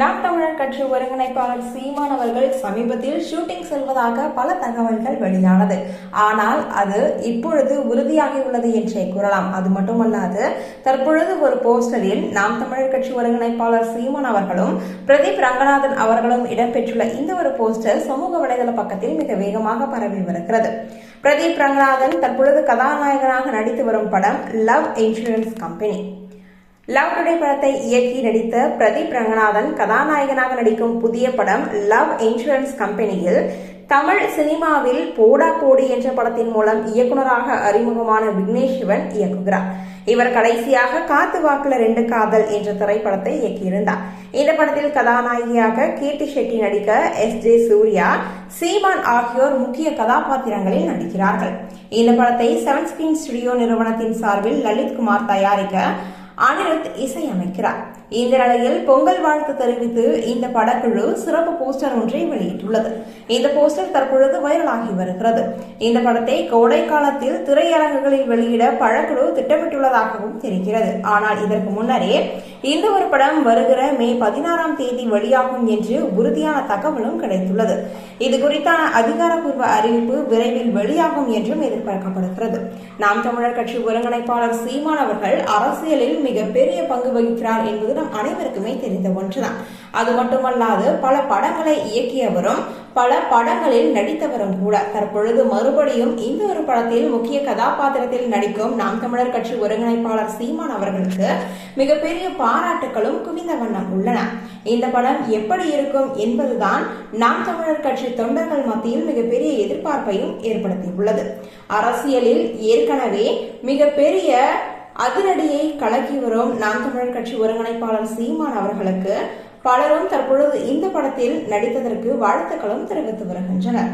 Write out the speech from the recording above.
நாம் தமிழர் கட்சி ஒருங்கிணைப்பாளர் சீமான் அவர்கள் சமீபத்தில் ஷூட்டிங் செல்வதாக பல தகவல்கள் வெளியானது. ஆனால் அது இப்பொழுது உறுதியாகியுள்ளது என்றே கூறலாம். அது மட்டுமல்லாது தற்பொழுது ஒரு போஸ்டரில் நாம் தமிழர் கட்சி ஒருங்கிணைப்பாளர் சீமான் அவர்களும் பிரதீப் ரங்கநாதன் அவர்களும் இடம்பெற்றுள்ள இந்த ஒரு போஸ்டர் சமூக வலைதள பக்கத்தில் மிக வேகமாக பரவி வருகிறது பிரதீப் ரங்கநாதன் தற்பொழுது கதாநாயகனாக நடித்து வரும் படம் love insurance company. Love today படத்தை இயக்கி நடித்த பிரதீப் ரங்கநாதன் கதாநாயகனாக நடிக்கும் புதிய படம் லவ் இன்சூரன்ஸ் கம்பெனியில் தமிழ் சினிமாவில் போடா போடி என்ற படத்தின் மூலம் இயக்குனராக அறிமுகமான விக்னேஷ் சிவன் இயக்குகிறார். இவர் கடைசியாக காத்து வாக்குல ரெண்டு காதல் என்ற திரைப்படத்தை இயக்கியிருந்தார். இந்த படத்தில் கதாநாயகியாக கீர்த்தி ஷெட்டி நடிக்க எஸ் ஜே சூர்யா சீமான் ஆகியோர் முக்கிய கதாபாத்திரங்களில் நடிக்கிறார்கள். இந்த படத்தை செவன் ஸ்கிரீன் ஸ்டுடியோ நிறுவனத்தின் சார்பில் லலித் குமார் தயாரிக்க அனிருத் இசையமைக்கிறார். இந்த நிலையில் பொங்கல் வாழ்த்து தெரிவித்து இந்த படக்குழு சிறப்பு போஸ்டர் ஒன்றை வெளியிட்டுள்ளது. இந்த போஸ்டர் தற்பொழுது வைரலாகி வருகிறது. இந்த படத்தை கோடை காலத்தில் திரையரங்குகளில் வெளியிட படக்குழு திட்டமிட்டுள்ளதாகவும் தெரிகிறது. ஆனால் இதற்கு முன்னரே இந்த ஒரு படம் வருகிற மே பதினாறாம் தேதி வெளியாகும் என்று உறுதியான தகவலும் கிடைத்துள்ளது. இது குறித்தான அதிகாரப்பூர்வ அறிவிப்பு விரைவில் வெளியாகும் என்றும் எதிர்பார்க்கப்படுகிறது. நாம் தமிழர் கட்சி ஒருங்கிணைப்பாளர் சீமான் அவர்கள் அரசியலில் மிகப்பெரிய பங்கு வகிக்கிறார் என்பது நம் அனைவருக்குமே தெரிந்த ஒன்றுதான். அது மட்டுமல்லாது பல படங்களை இயக்கியவரும் பல படங்களில் நடித்தவரும் கூட. தற்பொழுது மறுபடியும் இந்த ஒரு படத்தில் முக்கிய கதாபாத்திரத்தில் நடிக்கும் நாம் தமிழர் கட்சி ஒருங்கிணைப்பாளர் சீமான் அவர்களுக்கு மிகப்பெரிய பாராட்டுகளும் குவிந்த வண்ணம் உள்ளன. இந்த படம் எப்படி இருக்கும் என்பதுதான் நாம் தமிழர் கட்சி தொண்டர்கள் மத்தியில் மிகப்பெரிய எதிர்பார்ப்பையும் ஏற்படுத்தியுள்ளது. அரசியலில் ஏற்கனவே மிகப்பெரிய அதனிடையே கலக்கி வரும் நாம் தமிழர் கட்சி ஒருங்கிணைப்பாளர் சீமான் அவர்களுக்கு பலரும் தற்பொழுது இந்த படத்தில் நடித்ததற்கு வாழ்த்துக்களும் தெரிவித்து வருகின்றனர்.